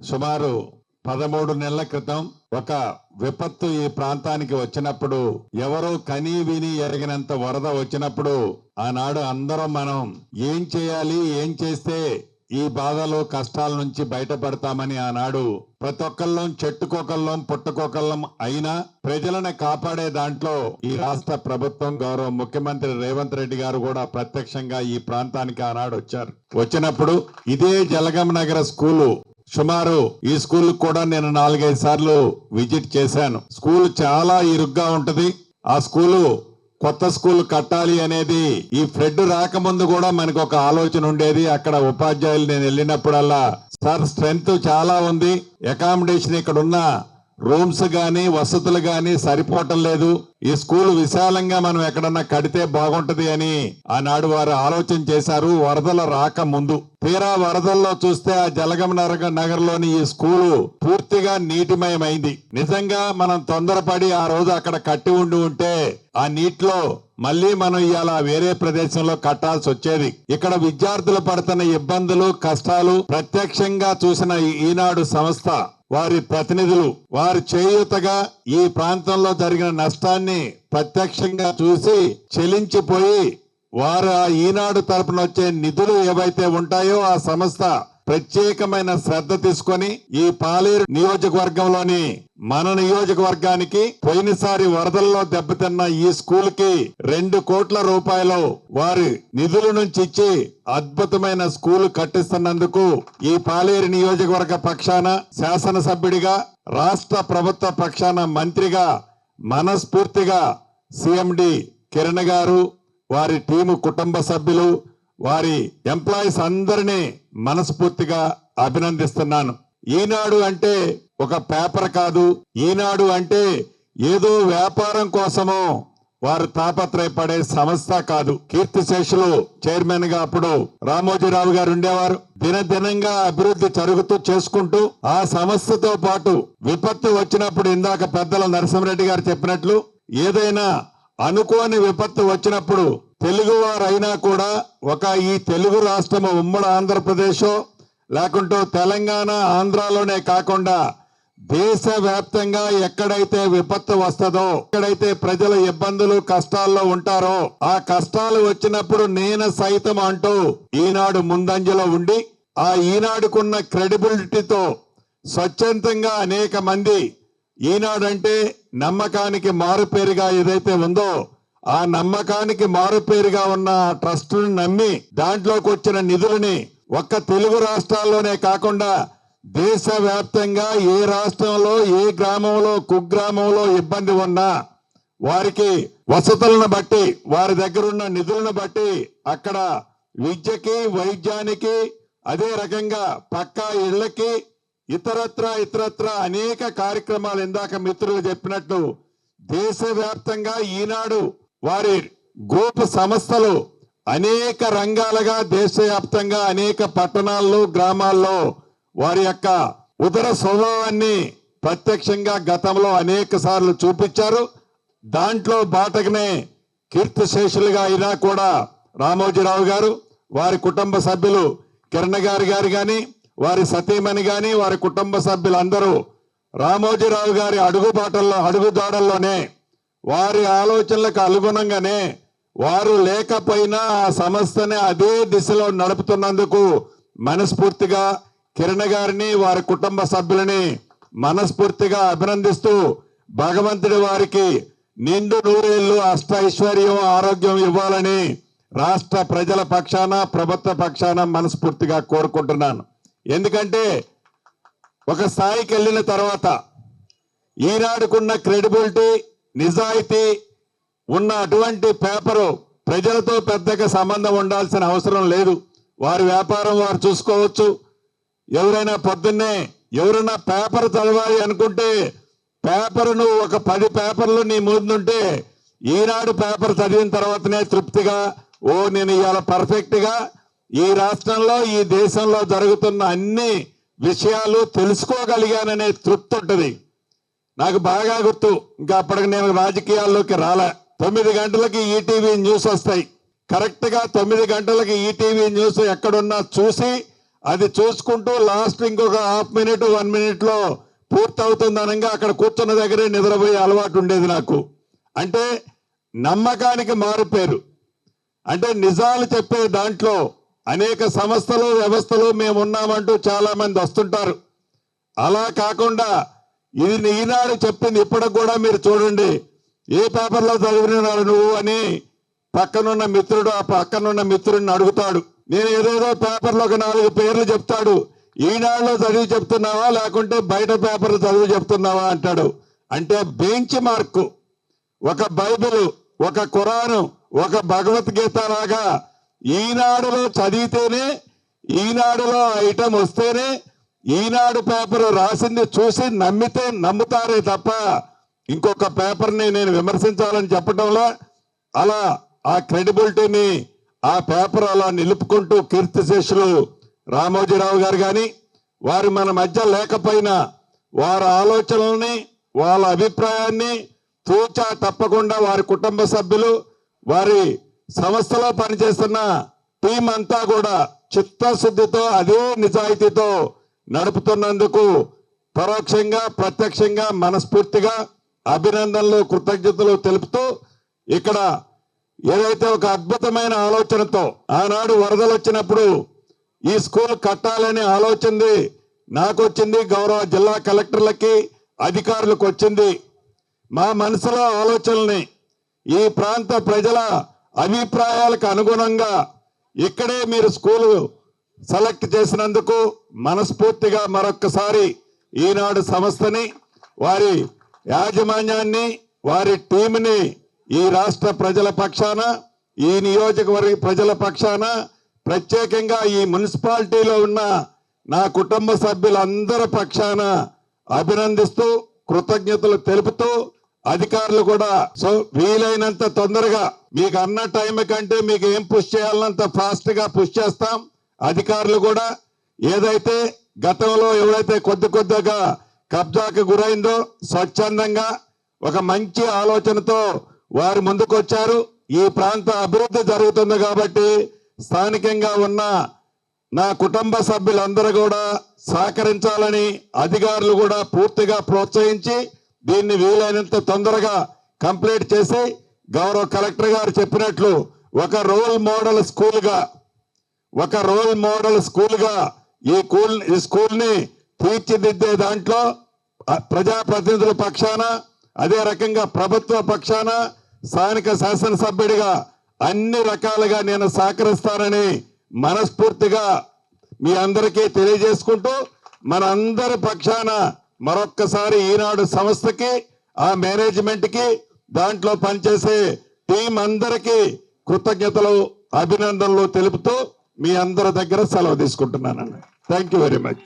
సుమారు పదమూడు నెలల క్రితం ఒక విపత్తు ఈ ప్రాంతానికి వచ్చినప్పుడు ఎవరో కనీ విని ఎరగినంత వరద వచ్చినప్పుడు ఆనాడు అందరం మనం ఏం చేయాలి ఏం చేస్తే ఈ బాధలు కష్టాల నుంచి బయటపడతామని ఆనాడు ప్రతి ఒక్కళ్ళం చెట్టుకోకల్లం పుట్టుకోకల్లం అయినా ప్రజలను కాపాడే దాంట్లో ఈ రాష్ట్ర ప్రభుత్వం గౌరవ ముఖ్యమంత్రి రేవంత్ రెడ్డి గారు కూడా ప్రత్యక్షంగా ఈ ప్రాంతానికి ఆనాడు వచ్చారు. వచ్చినప్పుడు ఇదే జలగం నగర స్కూలు సుమారు ఈ స్కూల్ కూడా నేను నాలుగైదు సార్లు విజిట్ చేశాను. స్కూల్ చాలా ఇరుగ్గా ఉంటది. ఆ స్కూలు కొత్త స్కూల్ కట్టాలి అనేది ఈ ఫ్లడ్ రాకముందు కూడా మనకు ఒక ఆలోచన ఉండేది. అక్కడ ఉపాధ్యాయులు నేను వెళ్ళినప్పుడల్లా సార్ స్ట్రెంగ్త్ చాలా ఉంది. అకామిడేషన్ ఇక్కడ ఉన్న రూమ్స్ గాని వసతులు గాని సరిపోవటం లేదు. ఈ స్కూల్ విశాలంగా మనం ఎక్కడన్నా కడితే బాగుంటది అని ఆనాడు వారు ఆలోచన చేశారు. వరదల రాక ముందు. తీరా వరదల్లో చూస్తే ఆ జలగం నగర నగర్లోని ఈ స్కూలు పూర్తిగా నీటిమయమైంది. నిజంగా మనం తొందరపడి ఆ రోజు అక్కడ కట్టి ఉండి ఉంటే ఆ నీటిలో మళ్ళీ మనం ఇవాళ వేరే ప్రదేశంలో కట్టాల్సి వచ్చేది. ఇక్కడ విద్యార్థులు పడుతున్న ఇబ్బందులు కష్టాలు ప్రత్యక్షంగా చూసిన ఈనాడు సంస్థ వారి ప్రతినిధులు వారి చేయూతగా ఈ ప్రాంతంలో జరిగిన నష్టాన్ని ప్రత్యక్షంగా చూసి చెలించిపోయి వారు ఆ ఈనాడు తరపున వచ్చే నిధులు ఏవైతే ఉంటాయో ఆ సంస్థ ప్రత్యేకమైన శ్రద్ధ తీసుకొని ఈ పాలేరు నియోజకవర్గంలోని మన నియోజకవర్గానికి పోయినసారి వరదల్లో దెబ్బతిన్న ఈ స్కూల్కి రెండు కోట్ల రూపాయలు వారి నిధుల నుంచి ఇచ్చి అద్భుతమైన స్కూల్ కట్టిస్తున్నందుకు ఈ పాలేరు నియోజకవర్గ పక్షాన శాసనసభ్యుడిగా రాష్ట్ర ప్రభుత్వ పక్షాన మంత్రిగా మనస్ఫూర్తిగా సిఎండి కిరణ్ గారు వారి టీము కుటుంబ సభ్యులు వారి ఎంప్లాయీస్ అందరినీ మనస్ఫూర్తిగా అభినందిస్తున్నాను. ఈనాడు అంటే ఒక పేపర్ కాదు. ఈనాడు అంటే ఏదో వ్యాపారం కోసమో వారు తాపత్రయపడే సంస్థ కాదు. కీర్తిశేషులు చైర్మన్గా అప్పుడు రామోజీరావు గారు ఉండేవారు. దినదినంగా అభివృద్ధి జరుగుతూ చేసుకుంటూ ఆ సంస్థతో పాటు విపత్తు వచ్చినప్పుడు ఇందాక పెద్దల నరసింహరెడ్డి గారు చెప్పినట్లు ఏదైనా అనుకోని విపత్తు వచ్చినప్పుడు తెలుగు వారైనా కూడా ఒక ఈ తెలుగు రాష్ట్రము ఉమ్మడి ఆంధ్రప్రదేశ్ లేకుంటే తెలంగాణ ఆంధ్రాలోనే కాకుండా దేశవ్యాప్తంగా ఎక్కడైతే విపత్తు వస్తుందో ఎక్కడైతే ప్రజలు ఇబ్బందులు కష్టాల్లో ఉంటారో ఆ కష్టాలు వచ్చినప్పుడు నేను సైతం అంటూ ఈనాడు ముందంజలో ఉండి ఆ ఈనాడుకున్న క్రెడిబిలిటీతో స్వచ్ఛందంగా అనేక మంది ఈనాడంటే నమ్మకానికి మారుపేరుగా ఏదైతే ఉందో ఆ నమ్మకానికి మారుపేరుగా ఉన్న ఆ ట్రస్టును నమ్మి దాంట్లోకి వచ్చిన నిధులని ఒక్క తెలుగు రాష్ట్రాల్లోనే కాకుండా దేశవ్యాప్తంగా ఏ రాష్ట్రంలో ఏ గ్రామంలో కుగ్రామంలో ఇబ్బంది ఉన్నా వారికి వసతులను బట్టి వారి దగ్గర ఉన్న నిధులను బట్టి అక్కడ విద్యకి వైద్యానికి అదే రకంగా పక్కా ఇళ్ళకి ఇతరత్ర ఇతరత్ర అనేక కార్యక్రమాలు ఇందాక మిత్రులు చెప్పినట్లు దేశవ్యాప్తంగా ఈనాడు వారి గ్రూప్ సంస్థలు అనేక రంగాలుగా దేశవ్యాప్తంగా అనేక పట్టణాల్లో గ్రామాల్లో వారి యొక్క ఉదర స్వభావాన్ని ప్రత్యక్షంగా గతంలో అనేక సార్లు చూపించారు. దాంట్లో బాటకనే కీర్తిశేషులుగా అయినా కూడా రామోజీరావు గారు వారి కుటుంబ సభ్యులు కిరణ్ గారి గారు కానీ వారి సతీమణి కానీ వారి కుటుంబ సభ్యులందరూ రామోజీరావు గారి అడుగుబాటల్లో అడుగుదాడల్లోనే వారి ఆలోచనలకు అనుగుణంగానే వారు లేకపోయినా ఆ సంస్థని అదే దిశలో నడుపుతున్నందుకు మనస్ఫూర్తిగా కిరణ్ గారిని వారి కుటుంబ సభ్యులని మనస్ఫూర్తిగా అభినందిస్తూ భగవంతుడి వారికి నిండు నూరేళ్ళు అష్ట ఐశ్వర్యం ఆరోగ్యం ఇవ్వాలని రాష్ట్ర ప్రజల పక్షాన ప్రభుత్వ పక్షాన మనస్ఫూర్తిగా కోరుకుంటున్నాను. ఎందుకంటే ఒక స్థాయికి వెళ్ళిన తర్వాత ఈనాడుకున్న క్రెడిబిలిటీ నిజాయితీ ఉన్న అటువంటి పేపరు ప్రజలతో పెద్దగా సంబంధం ఉండాల్సిన అవసరం లేదు. వారి వ్యాపారం వారు చూసుకోవచ్చు. ఎవరైనా పొద్దున్నే ఎవరైనా పేపర్ చదవాలి అనుకుంటే పేపర్ను ఒక పది పేపర్లు నీ ముందుంటే ఈనాడు పేపర్ చదివిన తర్వాతనే తృప్తిగా ఓ నేను ఇవాళ పర్ఫెక్ట్గా ఈ రాష్ట్రంలో ఈ దేశంలో జరుగుతున్న అన్ని విషయాలు తెలుసుకోగలిగాననే తృప్తి ఉంటుంది. నాకు బాగా గుర్తు ఇంకా అప్పటికి నేను రాజకీయాల్లోకి రాలే. తొమ్మిది గంటలకి ఈటీవీ న్యూస్ వస్తాయి. కరెక్ట్గా తొమ్మిది గంటలకి ఈటీవీ న్యూస్ ఎక్కడున్నా చూసి అది చూసుకుంటూ లాస్ట్ ఇంకొక హాఫ్ మినిట్ వన్ మినిట్లో పూర్తవుతుంది అనగా అక్కడ కూర్చున్న దగ్గరే నిద్రపోయే అలవాటు ఉండేది నాకు. అంటే నమ్మకానికి మారుపేరు. అంటే నిజాలు చెప్పే దాంట్లో అనేక సంస్థలు వ్యవస్థలు మేము ఉన్నామంటూ చాలా మంది వస్తుంటారు. అలా కాకుండా ఇది ఈనాడు చెప్పింది ఇప్పటికి కూడా మీరు చూడండి. ఏ పేపర్లో చదివినారు నువ్వు అని పక్కనున్న మిత్రుడు ఆ పక్కనున్న మిత్రుడిని అడుగుతాడు. నేను ఏదేదో పేపర్లో ఒక నాలుగు పేర్లు చెప్తాడు. ఈనాడులో చదివి చెప్తున్నావా? లేకుంటే బయట పేపర్లు చదివి చెప్తున్నావా అంటాడు. అంటే బెంచ్ మార్కు. ఒక బైబిల్ ఒక ఖురాను ఒక భగవద్గీత లాగా ఈనాడులో చదివితేనే ఈనాడులో ఐటమ్ వస్తేనే ఈనాడు పేపర్ రాసింది చూసి నమ్మితే నమ్ముతారే తప్ప ఇంకొక పేపర్ని నేను విమర్శించాలని చెప్పడంలో అలా ఆ క్రెడిబిలిటీని ఆ పేపర్ అలా నిలుపుకుంటూ కీర్తిశేషులు రామోజీరావు గారు కానీ వారు మన మధ్య లేకపోయినా వారి ఆలోచనల్ని వాళ్ళ అభిప్రాయాన్ని తూచా తప్పకుండా వారి కుటుంబ సభ్యులు వారి సంస్థలో పనిచేస్తున్న టీం అంతా కూడా చిత్తశుద్ధితో అదే నిజాయితీతో నడుపుతున్నందుకు పరోక్షంగా ప్రత్యక్షంగా మనస్ఫూర్తిగా అభినందనలు కృతజ్ఞతలు తెలుపుతూ ఇక్కడ ఏదైతే ఒక అద్భుతమైన ఆలోచనతో ఆనాడు వరదలు వచ్చినప్పుడు ఈ స్కూల్ కట్టాలనే ఆలోచనది నాకు వచ్చింది గౌరవ జిల్లా కలెక్టర్లకి అధికారులకు వచ్చింది. మా మనసులో ఆలోచనల్ని ఈ ప్రాంత ప్రజల అభిప్రాయాలకు అనుగుణంగా ఇక్కడే మీరు స్కూలు సెలెక్ట్ చేసినందుకు మనస్ఫూర్తిగా మరొక్కసారి ఈనాడు సంస్థని వారి యాజమాన్యాన్ని వారి టీంని ఈ రాష్ట్ర ప్రజల పక్షాన ఈ నియోజకవర్గ ప్రజల పక్షాన ప్రత్యేకంగా ఈ మున్సిపాలిటీలో ఉన్న నా కుటుంబ సభ్యులందరి పక్షాన అభినందిస్తూ కృతజ్ఞతలు తెలుపుతూ అధికారులు కూడా సో వీలైనంత తొందరగా మీకు అన్న టైం కంటే మీకు ఏం పుష్ చేయాలన్నంత ఫాస్ట్గా పుష్ చేస్తాం. అధికారులు కూడా ఏదైతే గతంలో ఎవరైతే కొద్ది కొద్దిగా కబ్జాకు గురైందో స్వచ్ఛందంగా ఒక మంచి ఆలోచనతో వారు ముందుకొచ్చారు. ఈ ప్రాంత అభివృద్ధి జరుగుతుంది కాబట్టి స్థానికంగా ఉన్న నా కుటుంబ సభ్యులందరూ కూడా సహకరించాలని అధికారులు కూడా పూర్తిగా ప్రోత్సహించి దీన్ని వీలైనంత తొందరగా కంప్లీట్ చేసి గౌరవ కలెక్టర్ గారు చెప్పినట్లు ఒక రోల్ మోడల్ స్కూల్గా ఒక రోల్ మోడల్ స్కూల్గా ఈ స్కూల్ ఈ స్కూల్ని తీర్చిదిద్దే దాంట్లో ప్రజాప్రతినిధుల పక్షాన అదే రకంగా ప్రభుత్వ పక్షాన స్థానిక శాసనసభ్యుడిగా అన్ని రకాలుగా నేను సహకరిస్తానని మనస్ఫూర్తిగా మీ అందరికీ తెలియజేసుకుంటూ మన అందరి పక్షాన మరొక్కసారి ఈనాడు సంస్థకి ఆ మేనేజ్మెంట్కి దాంట్లో పనిచేసే టీం అందరికీ కృతజ్ఞతలు అభినందనలు తెలుపుతూ మీ అందరి దగ్గర సెలవు తీసుకుంటున్నానండి. Thank you very much.